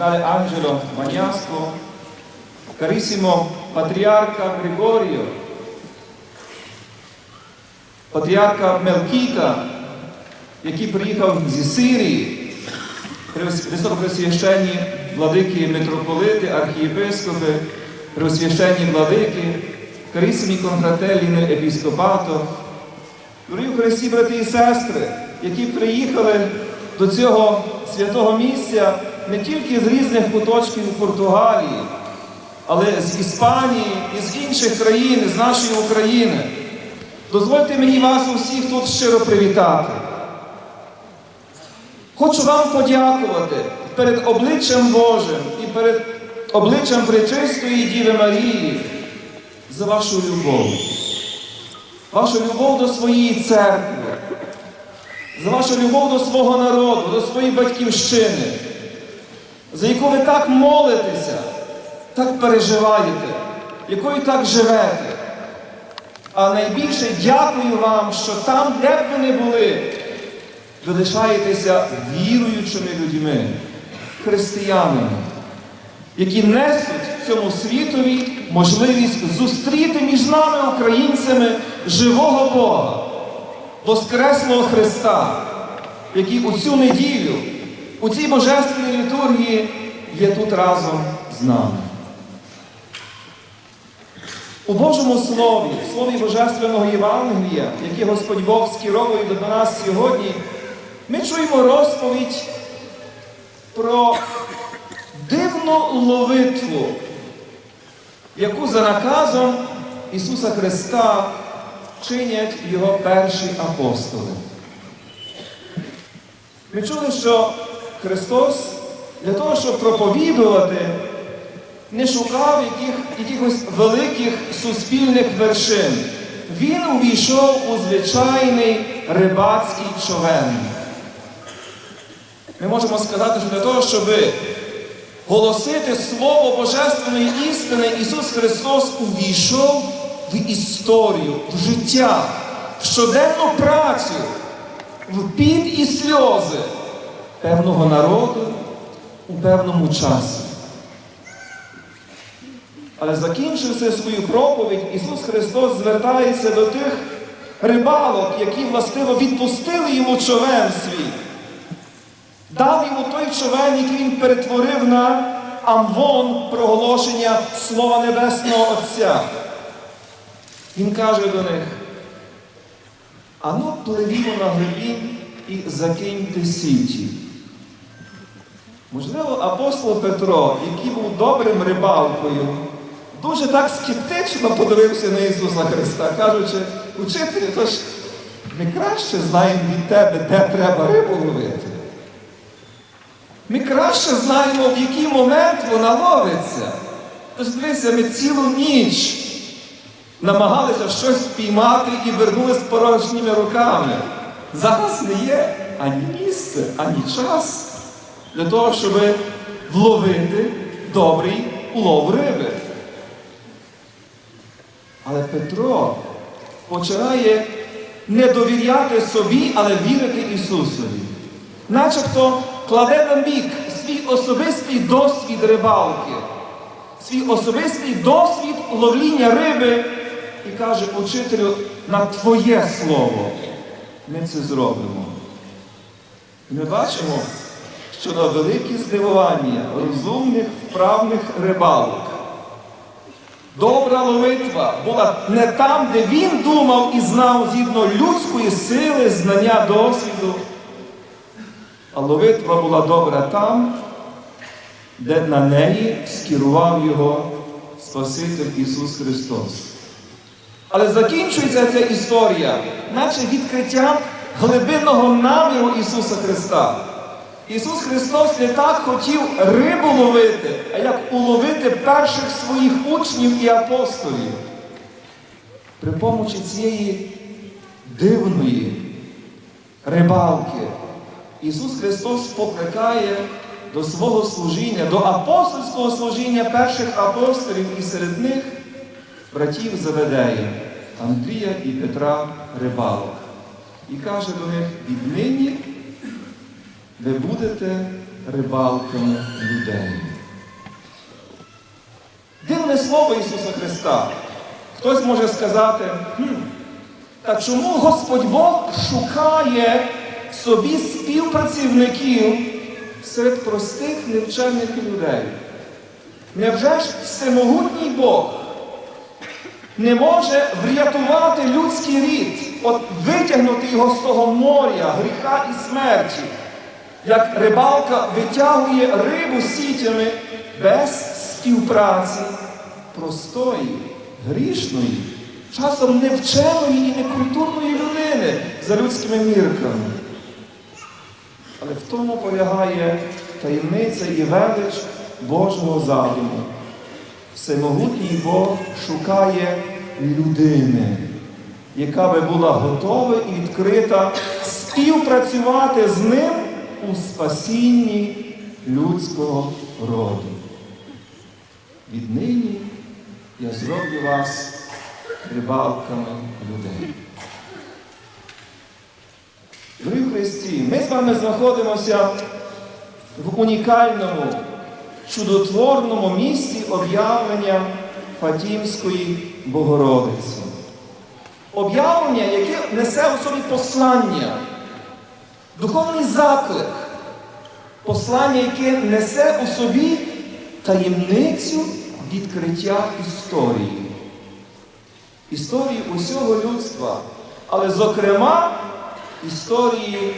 кардинале Анджело Маняско, карісімо патріарха Григоріо, патріарха Мелкіта, який приїхав зі Сирії, високопресвященні владики митрополити, архієпископи, преосвященні владики, карісимі конфрателі епіскопато, дорогі Христі, брати і сестри, які приїхали до цього святого місця не тільки з різних куточків Португалії, але з Іспанії і з інших країн, з нашої України. Дозвольте мені вас усіх тут щиро привітати. Хочу вам подякувати перед обличчям Божим і перед обличчям Пречистої Діви Марії за вашу любов, вашу любов до своєї церкви, за вашу любов до свого народу, до своєї батьківщини, за яку ви так молитеся, так переживаєте, якою так живете. А найбільше дякую вам, що там, де б ви не були, ви лишаєтеся віруючими людьми, християнами, які несуть цьому світові можливість зустріти між нами, українцями, живого Бога, Воскреслого Христа, який у цю неділю, у цій божественній літургії є тут разом з нами. У Божому Слові, в Слові Божественного Євангелія, яке Господь Бог скеровує до нас сьогодні, ми чуємо розповідь про дивну ловитву, яку за наказом Ісуса Христа чинять Його перші апостоли. Ми чули, що Христос для того, щоб проповідувати, не шукав яких, якихось великих суспільних вершин. Він увійшов у звичайний рибацький човен. Ми можемо сказати, що для того, щоб голосити Слово Божественної істини, Ісус Христос увійшов в історію, в життя, в щоденну працю, в під і сльози певного народу у певному часі. Але закінчивши свою проповідь, Ісус Христос звертається до тих рибалок, які властиво відпустили йому човен свій. Дав йому той човен, який він перетворив на амвон проголошення Слова Небесного Отця. Він каже до них, ану пливімо на глибін і закиньте сіті. Можливо, апостол Петро, який був добрим рибалкою, дуже так скептично подивився на Ісуса Христа, кажучи, учителю, то ж ми краще знаємо від тебе, де треба рибу ловити. Ми краще знаємо, в який момент вона ловиться. Тож дивися, ми цілу ніч намагалися щось впіймати і вернули з порожніми руками. Зараз не є ані місце, ані час для того, щоб вловити добрий улов риби. Але Петро починає не довіряти собі, але вірити Ісусові. Начебто кладе на бік свій особистий досвід рибалки, свій особистий досвід ловління риби і каже, учителю, на Твоє слово ми це зробимо. І ми бачимо, що на велике здивування розумних, вправних рибалок Добра ловитва була не там, де він думав і знав згідно людської сили, знання, досвіду. А ловитва була добра там, де на неї скерував його Спаситель Ісус Христос. Але закінчується ця історія, наче відкриттям глибинного наміру Ісуса Христа. Ісус Христос не так хотів рибу ловити, а як уловити перших своїх учнів і апостолів. При помочі цієї дивної рибалки Ісус Христос покликає до свого служіння, до апостольського служіння перших апостолів і серед них братів Заведея, Андрія і Петра Рибалок. І каже до них, віднині ви будете рибалками людей. Дивне слово Ісуса Христа. Хтось може сказати, хм, та чому Господь Бог шукає собі співпрацівників серед простих невчених людей? Невже ж всемогутній Бог не може врятувати людський рід, от витягнути його з того моря, гріха і смерті? Як рибалка витягує рибу сітями без співпраці простої, грішної, часом невченої і некультурної людини за людськими мірками. Але в тому полягає таємниця і велич Божого задуму. Всемогутній Бог шукає людини, яка би була готова і відкрита співпрацювати з ним у спасінні людського роду. Віднині я зроблю вас рибалками людей. Дорогі Христі, ми з вами знаходимося в унікальному, чудотворному місці об'явлення Фатімської Богородиці. Об'явлення, яке несе у собі послання. Духовний заклик, послання, яке несе у собі таємницю відкриття історії, історії усього людства, але, зокрема, історії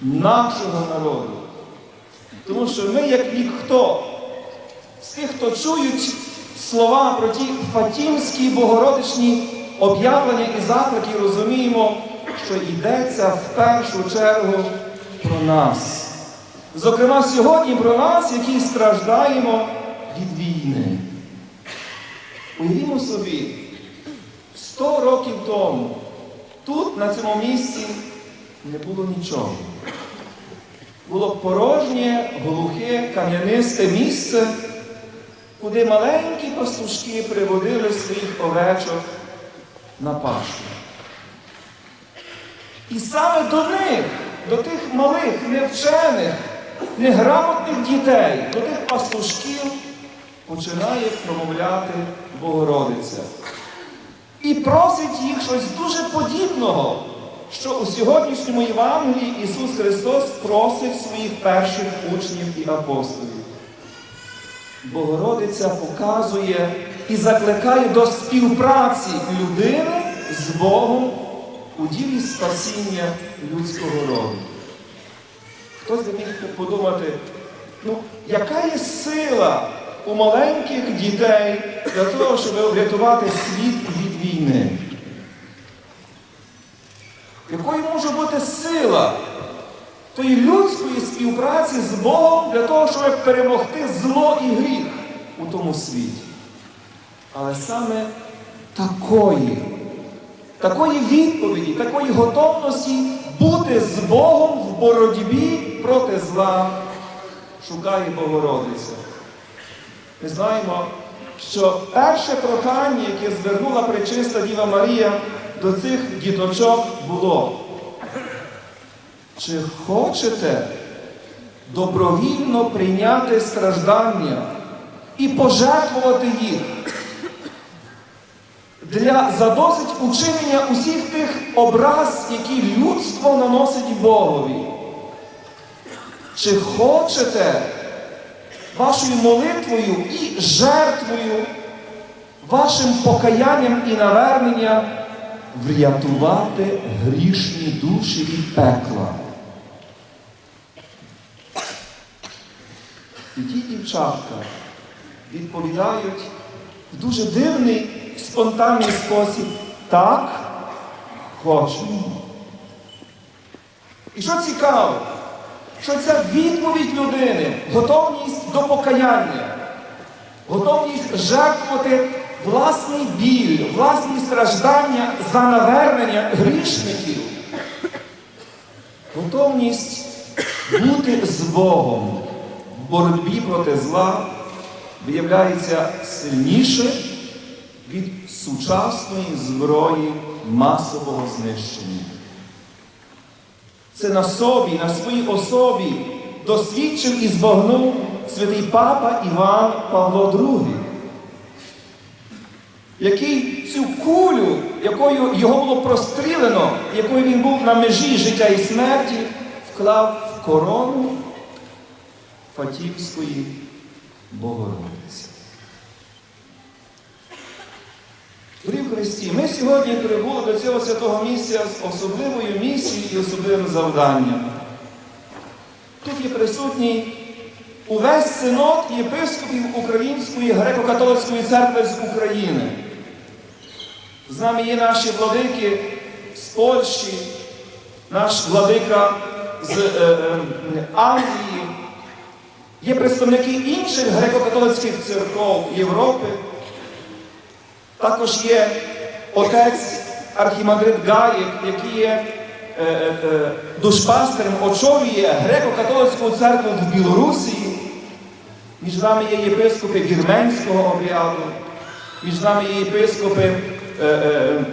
нашого народу. Тому що ми, як ніхто, з тих, хто чують слова про ті фатімські богородичні об'явлення і заклики, розуміємо, що йдеться в першу чергу про нас. Зокрема, сьогодні про нас, які страждаємо від війни. Уявімо собі, 100 років тому тут, на цьому місці, не було нічого. Було порожнє, глухе, кам'янисте місце, куди маленькі пастушки приводили своїх овечок на пашу. І саме до них, до тих малих, невчених, неграмотних дітей, до тих пастушків починає промовляти Богородиця. І просить їх щось дуже подібного, що у сьогоднішньому Євангелії Ісус Христос просить своїх перших учнів і апостолів. Богородиця показує і закликає до співпраці людини з Богом у ділі спасіння людського роду. Хтось би міг подумати, ну, яка є сила у маленьких дітей для того, щоб врятувати світ від війни? Якою може бути сила тої людської співпраці з Богом для того, щоб перемогти зло і гріх у тому світі? Але саме такої такої відповіді, такої готовності бути з Богом в боротьбі проти зла шукає Богородиця. Ми знаємо, що перше прохання, яке звернула пречиста Діва Марія до цих діточок, було. Чи хочете добровільно прийняти страждання і пожертвувати їх для задосить учинення усіх тих образ, які людство наносить Богові? Чи хочете вашою молитвою і жертвою, вашим покаянням і наверненням врятувати грішні душі від пекла? І ті дівчатка відповідають в дуже дивний спонтанний спосіб так хочемо. І що цікаво, що це відповідь людини, готовність до покаяння, готовність жертвувати власний біль, власні страждання за навернення грішників, готовність бути з Богом в боротьбі проти зла виявляється сильніше від сучасної зброї масового знищення. Це на собі, на своїй особі досвідчив і збагнув святий папа Іван Павло II, який цю кулю, якою його було прострілено, якою він був на межі життя і смерті, вклав в корону Фатівської Богородиці. Дорогі Христі, ми сьогодні прибули до цього святого місця з особливою місією і особливим завданням. Тут є присутній увесь синод єпископів Української греко-католицької церкви з України. З нами є наші владики з Польщі, наш владика з е, е, Англії, є представники інших греко-католицьких церков Європи. Також є отець архімандрит Гаєк, який є е, е, е, душпастером, очолює греко-католицьку церкву в Білорусі. Між нами є єпископи вірменського обряду, між нами є єпископи е, е,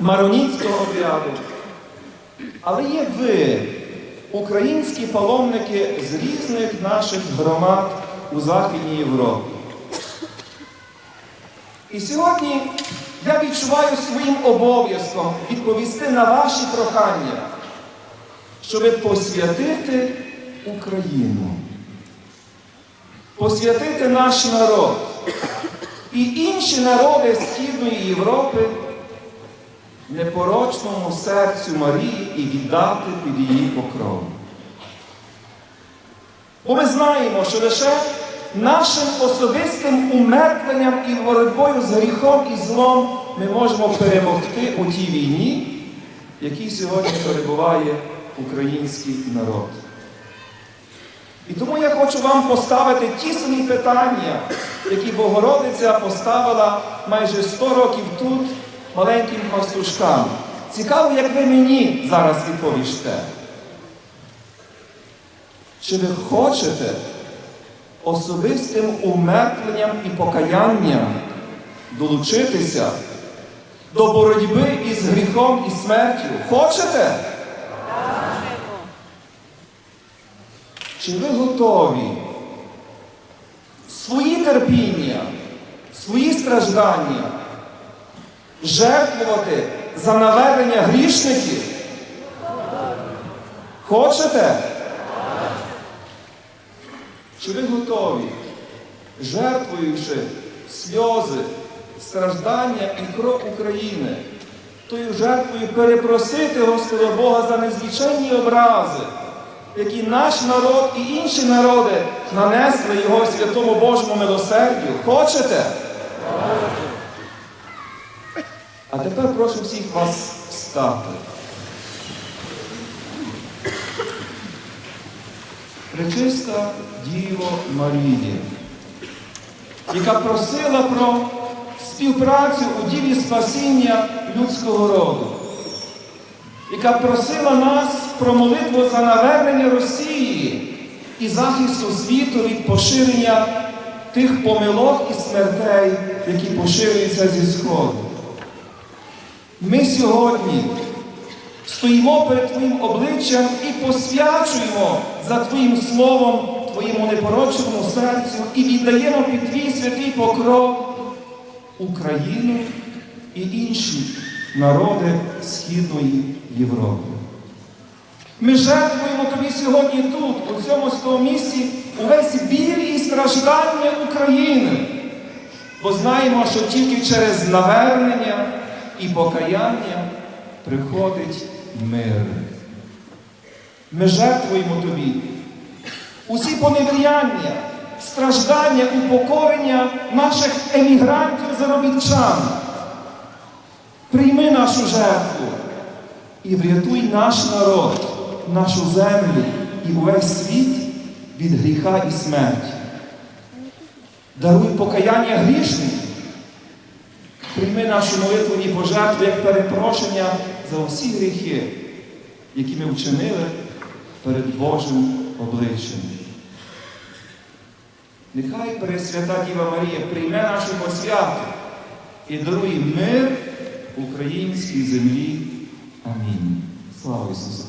мароніцького обряду. Але є ви, українські паломники з різних наших громад у Західній Європі. І сьогодні я відчуваю своїм обов'язком відповісти на ваші прохання, щоб посвятити Україну, посвятити наш народ і інші народи Східної Європи непорочному серцю Марії і віддати під її покров. Бо ми знаємо, що лише нашим особистим умертвленням і боротьбою з гріхом і злом ми можемо перемогти у тій війні, в якій сьогодні перебуває український народ. І тому я хочу вам поставити ті самі питання, які Богородиця поставила майже 100 років тут маленьким пастушкам. Цікаво, як ви мені зараз відповісте. Чи ви хочете особистим умертвленням і покаянням долучитися до боротьби із гріхом і смертю? Хочете? Чи ви готові свої терпіння, свої страждання жертвувати за навернення грішників? Хочете? Чи ви готові, жертвуючи сльози, страждання і кров України, тою жертвою перепросити Господа Бога за незвичайні образи, які наш народ і інші народи нанесли Його святому Божому милосердю? Хочете? А тепер прошу всіх вас встати. Пречиста Діво Марії, яка просила про співпрацю у ділі спасіння людського роду, яка просила нас про молитву за навернення Росії і захисту світу від поширення тих помилок і смертей, які поширюються зі Сходу. Ми сьогодні стоїмо перед Твоїм обличчям і посвячуємо за Твоїм словом, Твоєму непорочному серцю і віддаємо під Твій святий покров Україну і інші народи Східної Європи. Ми жертвуємо тобі сьогодні тут, у цьому святому місці, увесь біль і страждання України. Бо знаємо, що тільки через навернення і покаяння приходить мир. Ми жертвуємо тобі усі поневіряння, страждання, упокорення наших емігрантів заробітчан. Прийми нашу жертву і врятуй наш народ, нашу землю і увесь світ від гріха і смерті. Даруй покаяння грішним. Прийми нашу молитву і пожертву як перепрошення за всі гріхи, які ми вчинили перед Божим обличчям. Нехай Пресвята Діва Марія прийме нашу посвяту і дарує мир українській землі. Амінь. Слава Ісусу!